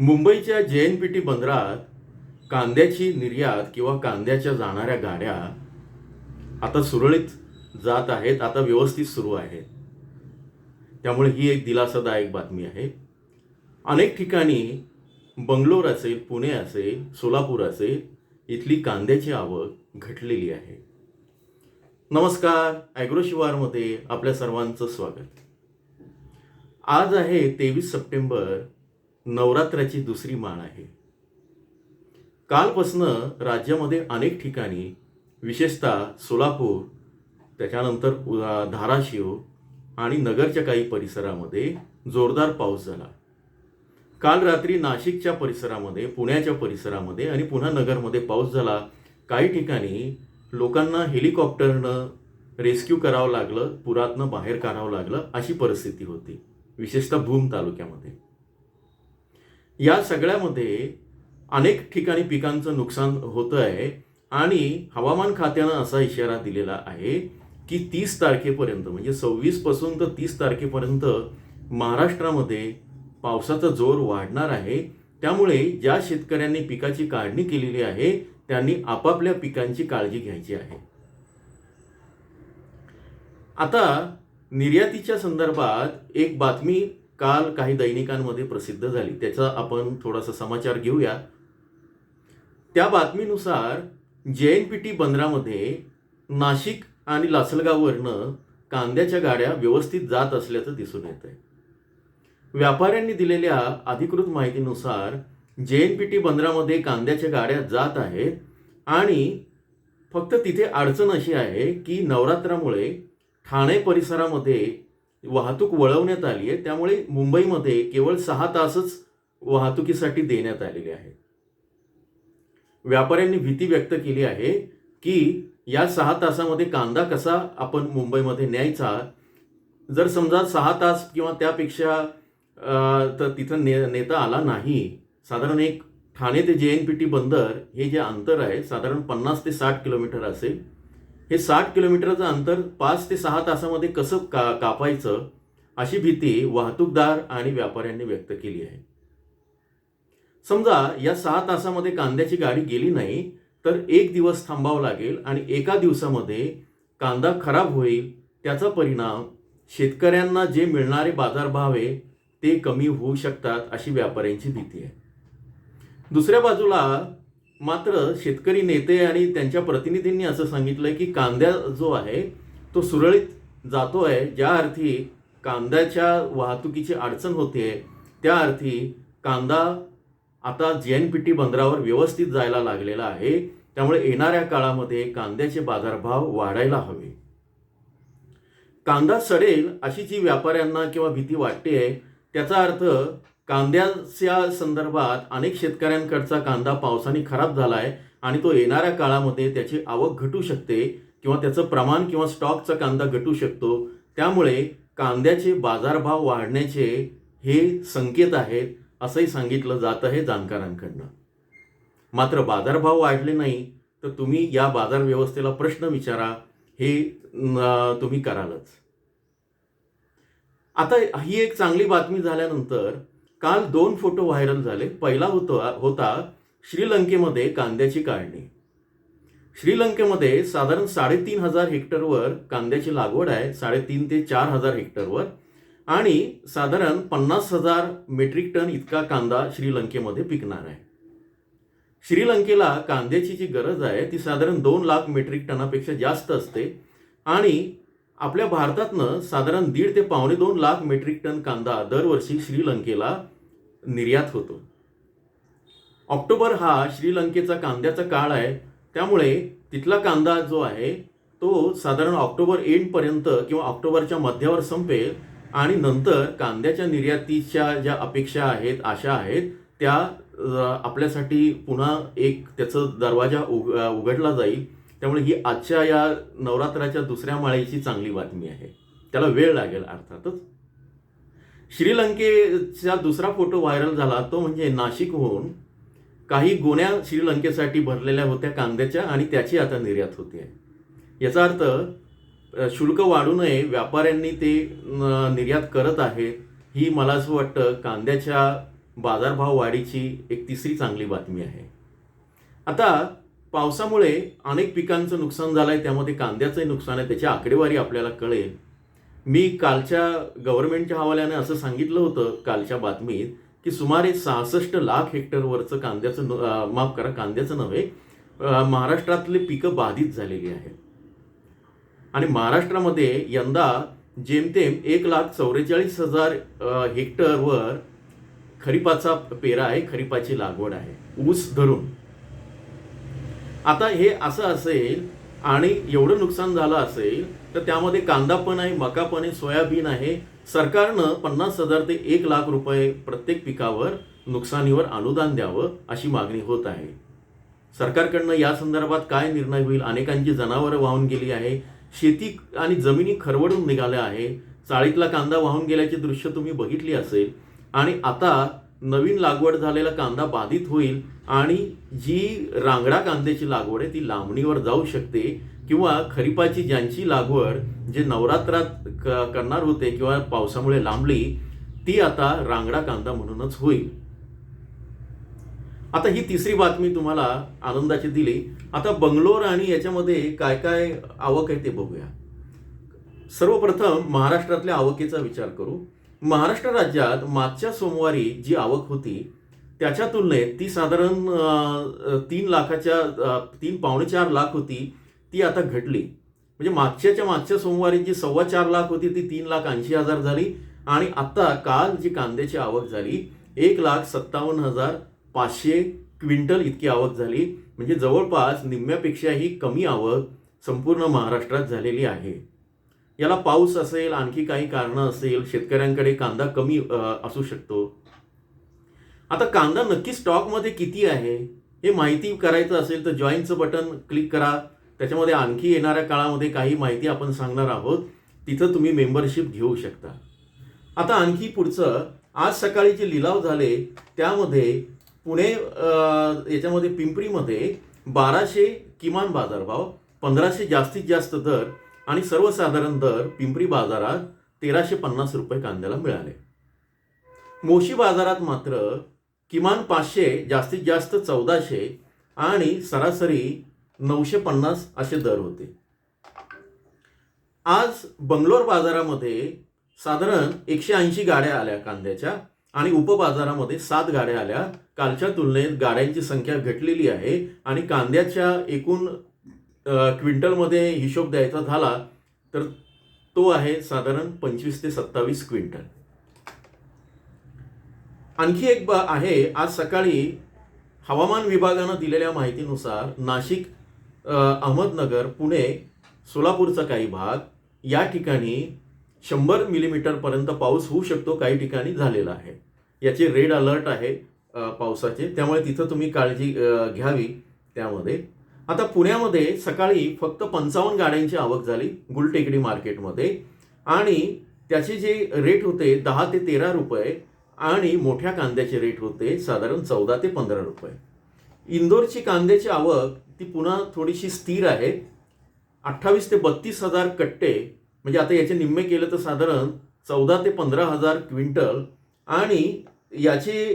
मुंबईच्या जे N P T बंदरात कांद्याची निर्यात किंवा कांद्याच्या जाणाऱ्या गाड्या आता सुरळीत जात आहेत आता व्यवस्थित सुरू आहेत. त्यामुळे ही एक दिलासादायक बातमी आहे. अनेक ठिकाणी बंगलोर असेल पुणे असेल सोलापूर असेल इथली कांद्याची आवक घटलेली आहे. नमस्कार ॲग्रो शिवारमध्ये आपल्या सर्वांचं स्वागत. आज आहे तेवीस सप्टेंबर नवरात्राची दुसरी माळ आहे. कालपासनं राज्यामध्ये अनेक ठिकाणी विशेषतः सोलापूर त्याच्यानंतर धाराशिव आणि नगरच्या काही परिसरामध्ये जोरदार पाऊस झाला. काल रात्री नाशिकच्या परिसरामध्ये पुण्याच्या परिसरामध्ये आणि पुन्हा नगरमध्ये पाऊस झाला. काही ठिकाणी लोकांना हेलिकॉप्टरनं रेस्क्यू करावं लागलं पुरातनं बाहेर काढावं लागलं अशी परिस्थिती होती विशेषतः भूम तालुक्यामध्ये. या सगळ्यामध्ये अनेक ठिकाणी पिकांचं नुकसान होतं आहे आणि हवामान खात्यानं असा इशारा दिलेला आहे की तीस तारखेपर्यंत म्हणजे सव्वीसपासून तर तीस तारखेपर्यंत महाराष्ट्रामध्ये पावसाचा जोर वाढणार आहे. त्यामुळे ज्या शेतकऱ्यांनी पिकाची काढणी केलेली आहे त्यांनी आपापल्या पिकांची काळजी घ्यायची आहे. आता निर्यातीच्या संदर्भात एक बातमी काल काही दैनिकांमध्ये प्रसिद्ध झाली. त्याचा आपण थोडासा समाचार घेऊया. त्या बातमीनुसार जे एन पी टी बंदरामध्ये नाशिक आणि लासलगाववरनं कांद्याच्या गाड्या व्यवस्थित जात असल्याचं दिसून येत आहे व्यापाऱ्यांनी दिलेल्या अधिकृत माहितीनुसार जे एन पी टी बंदरामध्ये कांद्याच्या गाड्या जात आहेत आणि फक्त तिथे अडचण अशी आहे की नवरात्रामुळे ठाणे परिसरामध्ये वाहतूक वळवण्यात आली आहे. त्यामुळे मुंबईमध्ये केवळ सहा तासच वाहतुकीसाठी देण्यात आलेले आहेत व्यापाऱ्यांनी भीती व्यक्त केली आहे की या सहा तासामध्ये कांदा कसा आपण मुंबईमध्ये न्यायचा? जर समजा सहा तास किंवा त्यापेक्षा तर तिथं ने नेता आला नाही. साधारण एक ठाणे ते जे एन पी टी बंदर हे जे अंतर आहे साधारण पन्नास ते साठ किलोमीटर असेल. हे साठ किलोमीटरचं अंतर पाच ते सहा तासामध्ये कसं का कापायचं अशी भीती वाहतूकदार आणि व्यापाऱ्यांनी व्यक्त केली आहे. समजा या सहा तासामध्ये कांद्याची गाडी गेली नाही तर एक दिवस थांबावं लागेल आणि एका दिवसामध्ये कांदा खराब होईल त्याचा परिणाम शेतकऱ्यांना जे मिळणारे बाजारभाव आहे ते कमी होऊ शकतात अशी व्यापाऱ्यांची भीती आहे. दुसऱ्या बाजूला मात्र शेतकरी नेते आणि त्यांच्या प्रतिनिधींनी असं सांगितलंय की कांद्या जो आहे तो सुरळीत जातो आहे ज्या अर्थी कांद्याच्या वाहतुकीची अडचण होते त्या अर्थी कांदा आता जे एन पी टी बंदरावर व्यवस्थित जायला लागलेला आहे. त्यामुळे येणाऱ्या काळामध्ये कांद्याचे बाजारभाव वाढायला हवे. कांदा सडेल अशी जी व्यापाऱ्यांना किंवा भीती वाटते आहे त्याचा अर्थ कांद्याच्या संदर्भात अनेक शेतकऱ्यांकडचा कांदा पावसाने खराब झाला आहे आणि तो येणाऱ्या काळामध्ये त्याची आवक घटू शकते किंवा त्याचं प्रमाण किंवा स्टॉकचा कांदा घटू शकतो. त्यामुळे कांद्याचे बाजारभाव वाढण्याचे हे संकेत आहेत असंही सांगितलं जात आहे जाणकारांकडनं. मात्र बाजारभाव वाढले नाही तर तुम्ही या बाजार व्यवस्थेला प्रश्न विचारा हे तुम्ही करालच. आता ही एक चांगली बातमी झाल्यानंतर काल दोन फोटो व्हायरल झाले. पहिला होता होता श्रीलंकेमध्ये कांद्याची काढणी. श्रीलंकेमध्ये साधारण साडेतीन हजार हेक्टरवर कांद्याची लागवड आहे साडेतीन ते चार हजार हेक्टरवर. आणि साधारण पन्नास हजार मेट्रिक टन इतका कांदा श्रीलंकेमध्ये पिकणार आहे. श्रीलंकेला कांद्याची जी गरज आहे ती साधारण दोन लाख मेट्रिक टनापेक्षा जास्त असते. आणि आपल्या भारतातनं साधारण दीड ते पावणे दोन लाख मेट्रिक टन कांदा दरवर्षी श्रीलंकेला निर्यात होतो. ऑक्टोबर हा श्रीलंकेचा कांद्याचा काळ आहे. त्यामुळे तिथला कांदा जो आहे तो साधारण ऑक्टोबर एंडपर्यंत किंवा ऑक्टोबरच्या मध्यावर संपेल आणि नंतर कांद्याच्या निर्यातीच्या ज्या अपेक्षा आहेत आशा आहेत त्या आपल्यासाठी पुन्हा एक त्याचं दरवाजा उघ उघडला जाईल. त्यामुळे ही आजच्या या नवरात्राच्या दुसऱ्या माळेची चांगली बातमी आहे. त्याला वेळ लागेल अर्थातच. श्रीलंकेचा दुसरा फोटो व्हायरल झाला तो म्हणजे नाशिकहून काही गोण्या श्रीलंकेसाठी भरलेल्या होत्या कांद्याच्या आणि त्याची आता निर्यात होते याचा अर्थ शुल्क वाढू नये व्यापाऱ्यांनी ते निर्यात करत आहेत ही मला असं वाटतं कांद्याच्या बाजारभाव वाढीची एक तिसरी चांगली बातमी आहे. आता पावसामुळे अनेक पिकांचं नुकसान झालं आहे त्यामध्ये कांद्याचंही नुकसान आहे त्याची आकडेवारी आपल्याला कळेल. मी कालच्या गव्हर्नमेंटच्या हवाल्याने असं सांगितलं होतं कालच्या बातमीत की सुमारे सहासष्ट लाख हेक्टरवरचं कांद्याचं माफ करा कांद्याचं नव्हे महाराष्ट्रातले पिकं बाधित झालेली आहेत. आणि महाराष्ट्रामध्ये यंदा जेमतेम एक लाख चौवेचाळीस हजार हेक्टरवर खरीपाचा पेरा आहे खरीपाची लागवड आहे. ऊस धरून. आता हे असं असेल आणि एवढं नुकसान झालं असेल तर त्यामध्ये कांदा पण आहे मका पण आहे सोयाबीन आहे. सरकारनं पन्नास हजार ते एक लाख रुपये प्रत्येक पिकावर नुकसानीवर अनुदान द्यावं अशी मागणी होत आहे. सरकारकडनं या संदर्भात काय निर्णय होईल? अनेकांची जनावरं वाहून गेली आहे. शेती आणि जमिनी खरवडून निघाल्या आहे. चाळीतला कांदा वाहून गेल्याची दृश्य तुम्ही बघितली असेल. आणि आता नवीन लागवड झालेला कांदा बाधित होईल आणि जी रांगडा कांद्याची लागवड आहे ती लांबणीवर जाऊ शकते किंवा खरीपाची ज्यांची लागवड जे नवरात्रात क- करणार होते किंवा पावसामुळे लांबली ती आता रांगडा कांदा म्हणूनच होईल. आता ही तिसरी बातमी तुम्हाला आनंदाची दिली. आता बंगलोर आणि याच्यामध्ये काय काय आवक आहे ते बघूया. सर्वप्रथम महाराष्ट्रातल्या आवकेचा विचार करू. महाराष्ट्र राज्यात मागच्या सोमवारी जी आवक होती त्याच्या तुलनेत ती साधारण तीन लाखाच्या तीन पावणे चार लाख होती ती आता घटली. म्हणजे मागच्याच्या मागच्या सोमवारी जी सव्वा चार लाख होती ती तीन लाख ऐंशी हजार झाली आणि आता काल जी कांद्याची आवक झाली एक लाख सत्तावन्न हजार पाचशे क्विंटल इतकी आवक झाली. म्हणजे जवळपास निम्म्यापेक्षाही कमी आवक संपूर्ण महाराष्ट्रात झालेली आहे. याला पाऊस असेल आणखी काही कारणं असेल शेतकऱ्यांकडे कांदा कमी असू शकतो. आता कांदा नक्की स्टॉकमध्ये किती आहे हे माहिती करायचं असेल तर जॉईनचं बटन क्लिक करा. त्याच्यामध्ये आणखी येणाऱ्या काळामध्ये काही माहिती आपण सांगणार आहोत. तिथं तुम्ही मेंबरशिप घेऊ शकता. आता आणखी पुढचं आज सकाळी जे लिलाव झाले त्यामध्ये पुणे याच्यामध्ये पिंपरीमध्ये बाराशे किमान बाजारभाव पंधराशे जास्तीत जास्त दर आणि सर्वसाधारण दर पिंपरी बाजारात तेराशे पन्नास रुपये कांद्याला मिळाले. मोशी बाजारात मात्र किमान पाचशे जास्तीत जास्त चौदाशे आणि सरासरी नऊशे पन्नास असे दर होते. आज बंगलोर बाजारामध्ये साधारण एकशे ऐंशी गाड्या आल्या कांद्याच्या आणि उपबाजारामध्ये सात गाड्या आल्या. कालच्या तुलनेत गाड्यांची संख्या घटलेली आहे आणि कांद्याच्या एकूण क्विंटलमध्ये हिशोब द्यायचा झाला तर तो आहे साधारण पंचवीस ते सत्तावीस क्विंटल. आणखी एक बा आहे आज सकाळी हवामान विभागानं दिलेल्या माहितीनुसार नाशिक अहमदनगर पुणे सोलापूरचा काही भाग या ठिकाणी शंभर मिलीमीटरपर्यंत पाऊस होऊ शकतो काही ठिकाणी झालेला आहे. याचे रेड अलर्ट आहे पावसाचे. त्यामुळे तिथं तुम्ही काळजी घ्यावी त्यामध्ये. आता पुण्यामध्ये सकाळी फक्त पंचावन्न गाड्यांची आवक झाली गुलटेकडी मार्केटमध्ये. आणि त्याचे जे रेट होते दहा ते तेरा रुपये आणि मोठ्या कांद्याचे रेट होते साधारण चौदा ते पंधरा रुपये. इंदोरची कांद्याची आवक ती पुन्हा थोडीशी स्थिर आहे. अठ्ठावीस ते बत्तीस हजार कट्टे म्हणजे आता याचे निम्मे केलं तर साधारण चौदा ते पंधरा हजार क्विंटल आणि याचे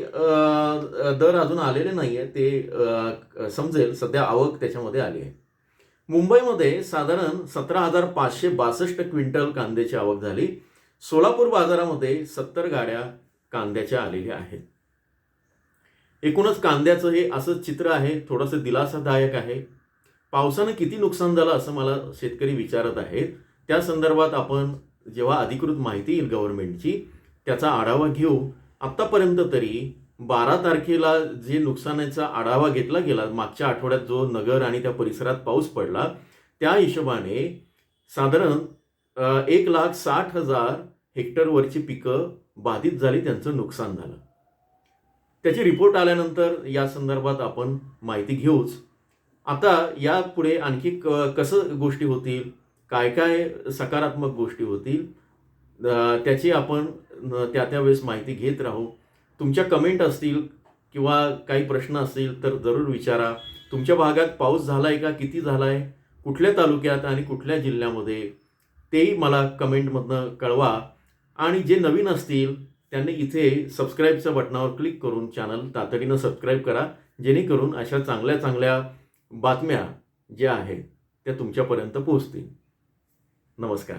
दर अजून आलेले नाही आहे ते समजेल. सध्या आवक त्याच्यामध्ये आली आहे. मुंबईमध्ये साधारण सतरा हजार पाचशे बासष्ट क्विंटल कांद्याची आवक झाली. सोलापूर बाजारामध्ये सत्तर गाड्या कांद्याच्या आलेल्या आहेत. एकूणच कांद्याचं हे असं चित्र आहे. थोडंसं दिलासादायक आहे. पावसानं किती नुकसान झालं असं मला शेतकरी विचारत आहेत. त्या संदर्भात आपण जेव्हा अधिकृत माहिती येईल गव्हर्नमेंटची त्याचा आढावा घेऊ. आत्तापर्यंत तरी बारा तारखेला जे नुकसानाचा आढावा घेतला गेला मागच्या आठवड्यात जो नगर आणि त्या परिसरात पाऊस पडला त्या हिशोबाने साधारण एक लाख साठ हजार हेक्टरवरची पिकं बाधित झाली त्यांचं नुकसान झालं. त्याची रिपोर्ट आल्यानंतर या संदर्भात आपण माहिती घेऊच. आता यापुढे आणखी क कसं गोष्टी होतील? काय काय सकारात्मक गोष्टी होतील? त्याची आपण त्या त्यावेळेस माहिती घेत राहू. तुमच्या कमेंट असतील किंवा काही प्रश्न असतील तर जरूर विचारा. तुमच्या भागात पाऊस झाला आहे का? किती झाला आहे कुठल्या तालुक्यात आणि कुठल्या जिल्ह्यामध्ये? तेही मला कमेंटमधनं कळवा. आणि जे नवीन असतील त्यांनी इथे सबस्क्राईबच्या बटनावर क्लिक करून चॅनल तातडीनं सबस्क्राईब करा. जेणेकरून अशा चांगल्या चांगल्या बातम्या ज्या आहेत त्या तुमच्यापर्यंत पोहोचतील. नमस्कार.